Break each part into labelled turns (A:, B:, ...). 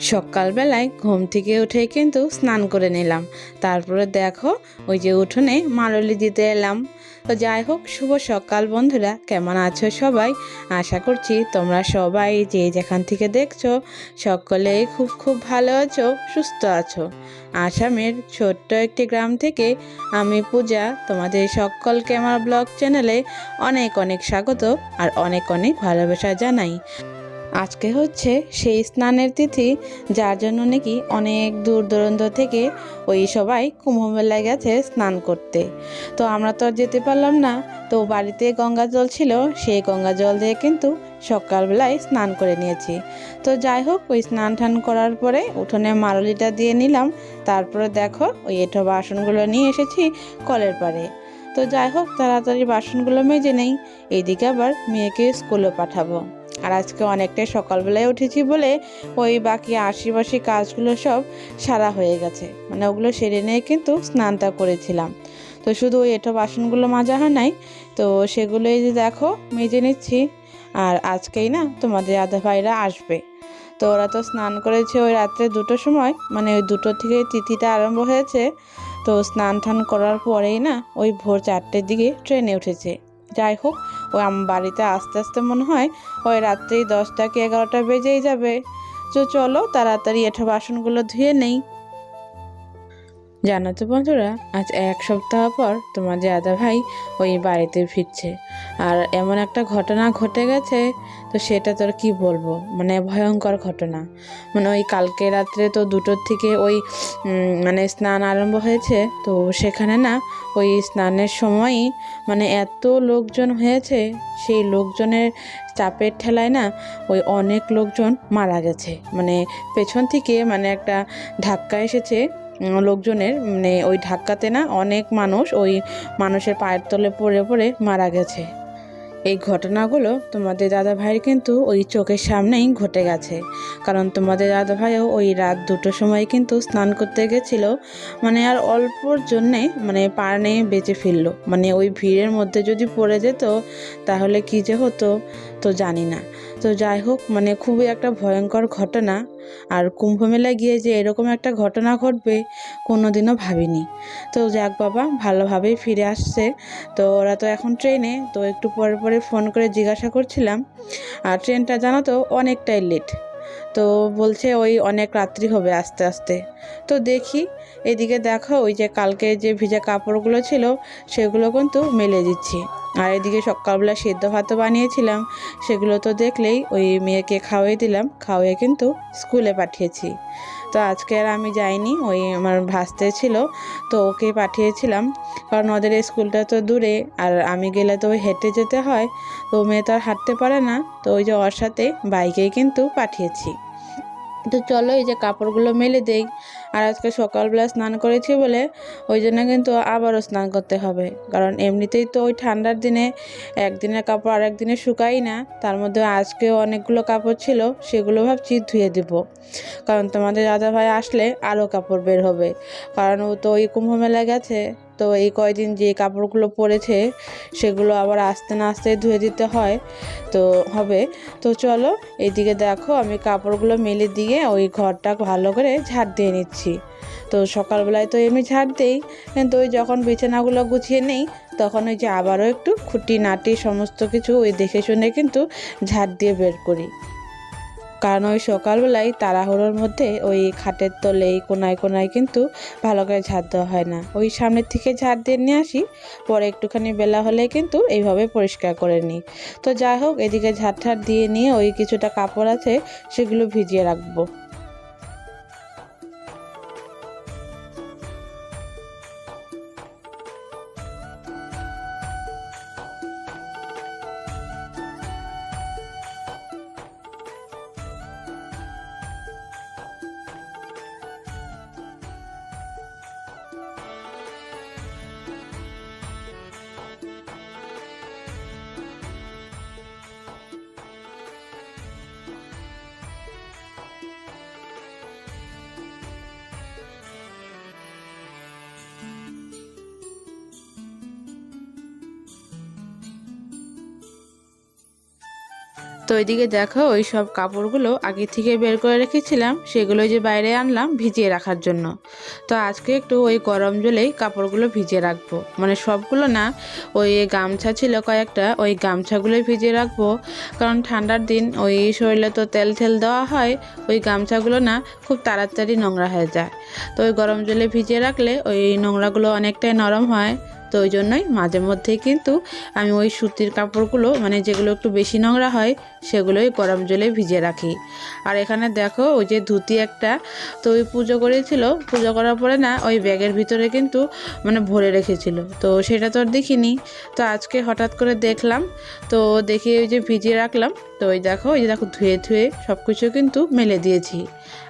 A: সকালবেলায় ঘুম থেকে উঠে কিন্তু স্নান করে নিলাম। তারপরে দেখো, ওই যে উঠোনে মাললি দিতে এলাম। তো যাই হোক, শুভ সকাল বন্ধুরা, কেমন আছো সবাই? আশা করছি তোমরা সবাই যে যেখান থেকে দেখছ সকলেই খুব খুব ভালো আছো, সুস্থ আছো। আসামের ছোট্ট একটি গ্রাম থেকে আমি পূজা, তোমাদের সকলকে আমার ব্লগ চ্যানেলে অনেক অনেক স্বাগত আর অনেক অনেক ভালোবাসা জানাই। আজকে হচ্ছে সেই স্নানের তিথি, যার জন্য নাকি অনেক দূর দূরান্ত থেকে ওই সবাই কুম্ভ মেলায় গেছে স্নান করতে। তো আমরা তো আর যেতে পারলাম না। তো বাড়িতে গঙ্গা জল ছিল, সেই গঙ্গা জল দিয়ে কিন্তু সকালবেলায় স্নান করে নিয়েছি। তো যাই হোক, ওই স্নান টান করার পরে উঠোনে মারলিটা দিয়ে নিলাম। তারপরে দেখো, ওই এঁঠো বাসনগুলো নিয়ে এসেছি কলের পাড়ে। তো যাই হোক, তাড়াতাড়ি বাসনগুলো মেজে নেই। এইদিকে আবার মেয়েকে স্কুলে পাঠাবো। আর আজকে অনেকটাই সকালবেলায় উঠেছি বলে ওই বাকি আশিবাসি কাজগুলো সব সারা হয়ে গেছে। মানে ওগুলো সেরে নিয়ে কিন্তু স্নানটা করেছিলাম। তো শুধু ওই এটো বাসনগুলো মাজা হয় নাই, তো সেগুলোই যে দেখো মেজে নিচ্ছি। আর আজকেই না তোমাদের আধা ভাইরা আসবে। তো ওরা তো স্নান করেছে ওই রাত্রে দুটোর সময় মানে ওই দুটো থেকে তিথিটা আরম্ভ হয়েছে। তো স্নান টান করার পরেই না ওই ভোর চারটের দিকে ট্রেনে উঠেছে। যাই হোক, ও আমার বাড়িতে আস্তে আস্তে মনে হয় ওই রাত্রি দশটা কি এগারোটা বেজেই যাবে। তো চলো, তাড়াতাড়ি এঠো বাসনগুলো ধুয়ে নেই। জানো তো বন্ধুরা, আজ এক সপ্তাহ পর তোমার দাদা ভাই ওই বাড়িতে ফিরছে। আর এমন একটা ঘটনা ঘটে গেছে, তো সেটা তোর কি বলব? মানে ভয়ঙ্কর ঘটনা। মানে ওই কালকে রাত্রে তো দুটোর থেকে ওই মানে স্নান আরম্ভ হয়েছে, তো সেখানে না ওই স্নানের সময়ই মানে এত লোকজন হয়েছে, সেই লোকজনের চাপের ঠেলায় না ওই অনেক লোকজন মারা গেছে। মানে পেছন থেকে মানে একটা ধাক্কা এসেছে লোকজনের মানে ওই ধাক্কাতে না অনেক মানুষ ওই মানুষের পায়ের তলে পড়ে পড়ে মারা গেছে। এই ঘটনাগুলো তোমাদের দাদা ভাইয়ের কিন্তু ওই চোখের সামনেই ঘটে গেছে। কারণ তোমাদের দাদা ভাইও ওই রাত দুটোর সময় কিন্তু স্নান করতে গেছিল মানে আর অল্পর জন্যে মানে পাড়ে বেঁচে ফিরলো। মানে ওই ভিড়ের মধ্যে যদি পড়ে যেত, তাহলে কী যে হতো? তো জানি না। তো যাই হোক মানে খুবই একটা ভয়ঙ্কর ঘটনা। আর কুম্ভ মেলায় গিয়ে যে এরকম একটা ঘটনা ঘটবে, কোনোদিনও ভাবিনি। তো যাক বাবা, ভালোভাবেই ফিরে আসছে। তো ওরা তো এখন ট্রেনে, তো একটু পরে পরে ফোন করে জিজ্ঞাসা করছিলাম। আর ট্রেনটা জানো তো, অনেকটাই লেট তো বলছে ওই অনেক রাত্রি হবে আস্তে আস্তে। তো দেখি, এদিকে দেখো ওই যে কালকে যে ভিজা কাপড়গুলো ছিল, সেগুলো কিন্তু মেলে দিচ্ছি। আর এদিকে সকালবেলা সেদ্ধ ভাতও বানিয়েছিলাম। সেগুলো তো দেখলেই ওই মেয়েকে খাওয়াই দিলাম, খাওয়াই কিন্তু স্কুলে পাঠিয়েছি। তো আজকে আর আমি যাইনি, ওই আমার ভাসতে ছিল, তো ওকে পাঠিয়েছিলাম। কারণ ওদের স্কুলটা তো দূরে, আর আমি গেলে তো হেঁটে যেতে হয়, তো মেয়ে তো আর হাঁটতে পারে না। তো ওই যে ওর সাথে বাইকেই কিন্তু পাঠিয়েছি। তো চলো এই যে কাপড়গুলো মেলে দেই। আর আজকে সকালবেলা স্নান করেছি বলে ওই জন্য কিন্তু আবারও স্নান করতে হবে। কারণ এমনিতেই তো ওই ঠান্ডার দিনে একদিনের কাপড় আর একদিনে শুকাই না। তার মধ্যে আজকেও অনেকগুলো কাপড় ছিল, সেগুলো ভাবছি ধুয়ে দিব। কারণ তোমাদের দাদা ভাই আসলে আরও কাপড় বের হবে। কারণ ও তো ওই কুম্ভ মেলা গেছে। তো এই কয়দিন যে কাপড়গুলো পরেছে, সেগুলো আবার আস্তে না আস্তে ধুয়ে দিতে হয়, তো হবে। তো চলো, এইদিকে দেখো, আমি কাপড়গুলো মেলে দিয়ে ওই ঘরটা ভালো করে ঝাড় দিয়ে নিচ্ছি। তো সকালবেলায় তো এমনি ঝাড় দেই, কিন্তু ওই যখন বিছানাগুলো গুছিয়ে নেই, তখন ওই যে আবারও একটু খুঁটি নাটি সমস্ত কিছু ওই দেখে শুনে কিন্তু ঝাড় দিয়ে বের করি। কারণ ওই সকালবেলায় তাড়াহুড়োর মধ্যে ওই খাটের তলে, এই কোনায় কোনায় কিন্তু ভালো করে ঝাঁট দেওয়া হয় না। ওই সামনের থেকে ঝাড় দিয়ে নিয়ে আসি, পরে একটুখানি বেলা হলে কিন্তু এইভাবে পরিষ্কার করে নিই। তো যাই হোক, এদিকে ঝাড় ঠাট দিয়ে নিয়ে ওই কিছুটা কাপড় আছে, সেগুলো ভিজিয়ে রাখব। তো ওইদিকে দেখো, ওই সব কাপড়গুলো আগে থেকে বের করে রেখেছিলাম, সেগুলো যে বাইরে আনলাম ভিজিয়ে রাখার জন্য। তো আজকে একটু ওই গরম জলেই কাপড়গুলো ভিজিয়ে রাখব। মানে সবগুলো না, ওই গামছা ছিল কয়েকটা, ওই গামছাগুলোই ভিজিয়ে রাখব। কারণ ঠান্ডার দিন ওই শরীরে তো তেল ঠেল দেওয়া হয়, ওই গামছাগুলো না খুব তাড়াতাড়ি নোংরা হয়ে যায়। তো ওই গরম জলে ভিজিয়ে রাখলে ওই নোংরাগুলো অনেকটাই নরম হয়। তো ওই জন্যই মাঝে মধ্যেই কিন্তু আমি ওই সুতির কাপড়গুলো মানে যেগুলো একটু বেশি নোংরা হয় সেগুলোই গরম জলে ভিজিয়ে রাখি। আর এখানে দেখো, ওই যে ধুতি একটা তো ওই পুজো করেছিল। পুজো করার পরে না, ওই ব্যাগের ভিতরে কিন্তু মানে ভরে রেখেছিল। তো সেটা তো আর দেখিনি। তো আজকে হঠাৎ করে দেখলাম, তো দেখে ওই যে ভিজিয়ে রাখলাম। তো ওই দেখো, ওই যে দেখো ধুয়ে ধুয়ে সব কিছু কিন্তু মেলে দিয়েছি।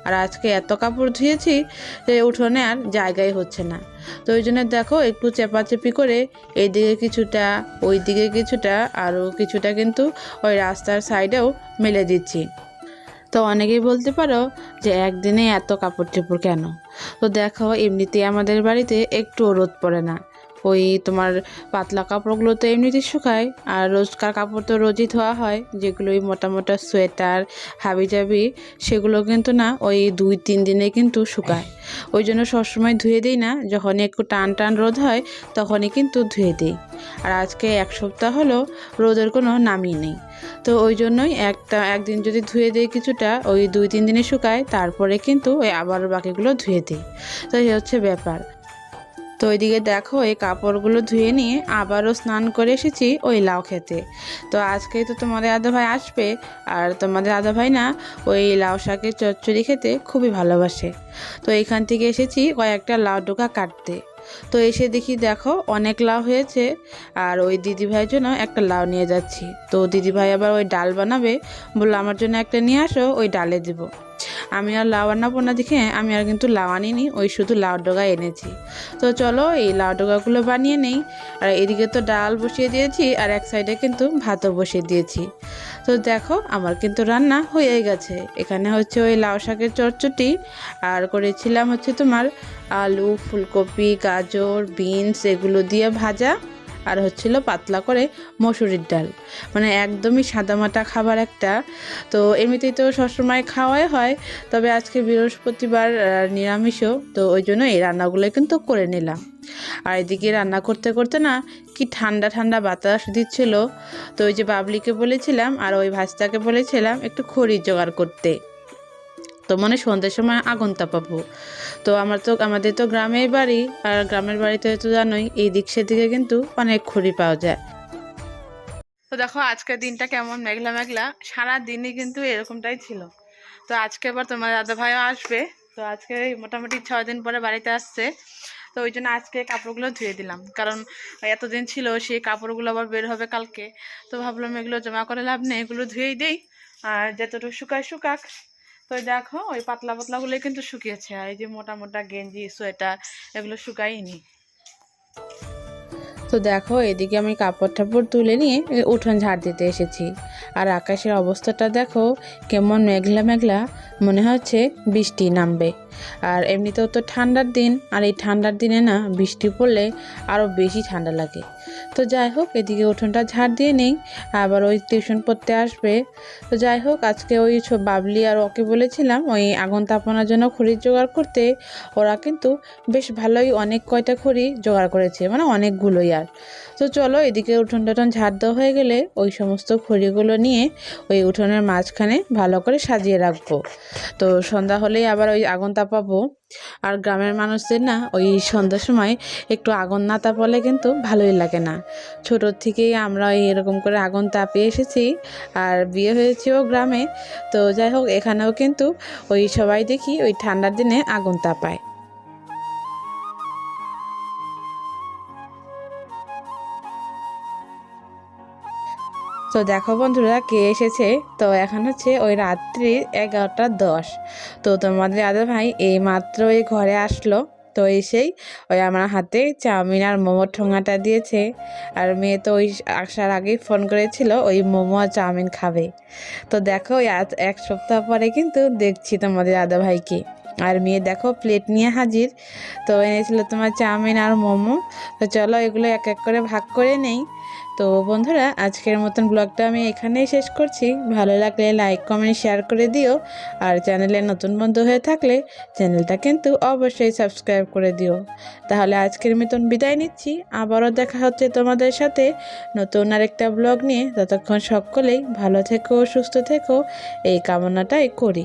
A: আর আজকে এত কাপড় ধুয়েছি যে উঠোনে আর জায়গায় হচ্ছে না। তো ওই জন্য দেখো, একটু চেপাচেপি করে এইদিকে কিছুটা ওই দিকে কিছুটা আরও কিছুটা কিন্তু ওই রাস্তার সাইডেও মেলে দিচ্ছি। তো অনেকেই বলতে পারো যে একদিনে এত কাপড় চোপড় কেন? তো দেখো এমনিতে আমাদের বাড়িতে একটু রোদ পড়ে না। ওই তোমার পাতলা কাপড়গুলো তো এমনিতেই শুকায়, আর রোজকার কাপড় তো রোজই ধোয়া হয়, যেগুলো ওই মোটা মোটা সোয়েটার, হাবিজাবি, সেগুলো কিন্তু না ওই দুই তিন দিনে কিন্তু শুকায়। ওই জন্য সবসময় ধুয়ে দিই না যখন একটু টান টান রোদ হয় তখনই কিন্তু ধুয়ে দিই। আর আজকে এক সপ্তাহ হলো রোদের কোনো নামই নেই। তো ওই জন্যই একটা, একদিন যদি ধুয়ে দিই কিছুটা, ওই দুই, তিন দিনে শুকায়, তারপরে কিন্তু ওই আবার বাকিগুলো ধুয়ে দিই। তো এই হচ্ছে ব্যাপার। তো ওইদিকে দেখো, এই কাপড়গুলো ধুয়ে নিয়ে আবারও স্নান করে এসেছি ওই লাউ খেতে। তো আজকেই তো তোমাদের আদা ভাই আসবে, আর তোমাদের আদা ভাই না ওই লাউ শাকের চচ্চড়ি খেতে খুবই ভালোবাসে। তো এইখান থেকে এসেছি কয়েকটা লাউ ডোকা কাটতে। তো এসে দেখি দেখো, অনেক লাউ হয়েছে, আর ওই দিদিভাইয়ের জন্য একটা লাউ নিয়ে যাচ্ছি। তো দিদিভাই আবার ওই ডাল বানাবে, বলল, আমার জন্য একটা নিয়ে আসো, ওই ডালে দিব। আমি আর লাউ আনাবো না দেখে আমি আর কিন্তু লাউ আনিনি, ওই শুধু লাউ ডগা এনেছি। তো চলো এই লাউ ডগাগুলো বানিয়ে নেই, আর এদিকে তো ডাল বসিয়ে দিয়েছি, আর এক সাইডে কিন্তু ভাতও বসিয়ে দিয়েছি। তো দেখো আমার কিন্তু রান্না হয়ে গেছে, এখানে হচ্ছে ওই লাউ শাকের চটচটি আর করেছিলাম হচ্ছে তোমার আলু, ফুলকপি, গাজর, বিনস, এগুলো দিয়ে ভাজা। আর হচ্ছিল পাতলা করে মসুরির ডাল। মানে একদমই সাদামাটা খাবার একটা। তো এমনিতেই তো সবসময় খাওয়াই হয়, তবে আজকে বৃহস্পতিবার নিরামিষও। তো ওই জন্য এই রান্নাগুলো কিন্তু করে নিলাম। আর এদিকে রান্না করতে করতে না কি ঠান্ডা ঠান্ডা বাতাস দিচ্ছিল। তো ওই যে বাবলিকে বলেছিলাম আর ওই ভাজটাকে বলেছিলাম একটু খড়ি জোগাড় করতে। তো মানে সন্ধ্যের সময় আগুন তাপাবো তো আমার তো, আমাদের তো গ্রামেই বাড়ি, আর গ্রামের বাড়িতে তো জানোই এই দিক সেদিকে কিন্তু অনেক খড়ি পাওয়া যায়। তো দেখো, আজকের দিনটা কেমন মেঘলা মেঘলা, সারা দিনই কিন্তু এরকমটাই ছিল। তো আজকে আবার তোমার দাদা ভাইও আসবে, তো আজকে মোটামুটি ছয় দিন পরে বাড়িতে আসছে। তো ওই জন্য আজকে কাপড়গুলো ধুয়ে দিলাম। কারণ এতদিন ছিল, সেই কাপড়গুলো আবার বের হবে কালকে। তো ভাবলাম এগুলো জমা করে লাভ নেই, এগুলো ধুয়েই দেই। আর যতটুকু শুকায়, শুকাক। তো দেখো, ওই পাতলা পাতলাগুলোই কিন্তু শুকিয়েছে, আর এই যে মোটা মোটা গেঞ্জি, সোয়েটার, এগুলো শুকাইনি তো দেখো, এদিকে আমি কাপড় টাপড় তুলে নিয়ে উঠোন ঝাড় দিতে এসেছি। আর আকাশের অবস্থাটা দেখো, কেমন মেঘলা মেঘলা, মনে হচ্ছে বৃষ্টি নামবে। আর এমনিতেও তো ঠান্ডার দিন, আর এই ঠান্ডার দিনে না বৃষ্টি পড়লে আরও বেশি ঠান্ডা লাগে। তো যাই হোক, এদিকে উঠোনটা ঝাড় দিয়ে নেই, আবার ওই টিউশন পড়তে আসবে। তো যাই হোক, আজকে ওই বাবলি আর ওকে বলেছিলাম, ওই আগুন তাপানোর জন্য খড়ির জোগাড় করতে। ওরা কিন্তু বেশ ভালোই অনেক কয়টা খড়ি জোগাড় করেছে মানে অনেকগুলোই আর। তো চলো, এদিকে উঠোন টুঠোন ঝাড় দেওয়া হয়ে গেলে ওই সমস্ত খড়িগুলো নিয়ে ওই উঠোনের মাঝখানে ভালো করে সাজিয়ে রাখব। তো সন্ধ্যা হলেই আবার ওই আগুন তাপাবো আর গ্রামের মানুষদের না ওই সন্ধ্যার সময় একটু আগুন না তাপালে কিন্তু ভালোই লাগে না। ছোটোর থেকেই আমরা ওই এরকম করে আগুন তাপিয়ে এসেছি আর বিয়ে হয়েছেও গ্রামে। তো যাই হোক, এখানেও কিন্তু ওই সবাই দেখি ওই ঠান্ডার দিনে আগুন তাপায়। তো দেখো বন্ধুরা কে এসেছে? তো এখন হচ্ছে ওই রাত্রি এগারোটা দশ। তো তোমাদের দাদা ভাই এই মাত্র ওই ঘরে আসলো। তো এসেই ওই আমার হাতে চাউমিন আর মোমোর ঠোঙাটা দিয়েছে। আর মেয়ে তো ওই আসার আগেই ফোন করেছিল, ওই মোমো আর চাউমিন খাবে। তো দেখো এক সপ্তাহ পরে কিন্তু দেখছি তোমাদের দাদা ভাইকে। আর মেয়ে দেখো প্লেট নিয়ে হাজির। তো এনেছিল তোমার চাউমিন আর মোমো। তো চলো এগুলো এক এক করে ভাগ করে নেই। তো বন্ধুরা, আজকের মতন ব্লগটা আমি এখানেই শেষ করছি। ভালো লাগলে লাইক কমেন্ট শেয়ার করে দিও। আর চ্যানেলে নতুন বন্ধু হয়ে থাকলে চ্যানেলটা কিন্তু অবশ্যই সাবস্ক্রাইব করে দিও। তাহলে আজকের মতন বিদায় নিচ্ছি। আবারও দেখা হচ্ছে তোমাদের সাথে নতুন আরেকটা ব্লগ নিয়ে। ততক্ষণ সকলেই ভালো থেকো, সুস্থ থেকো। এই কামনাটাই করি।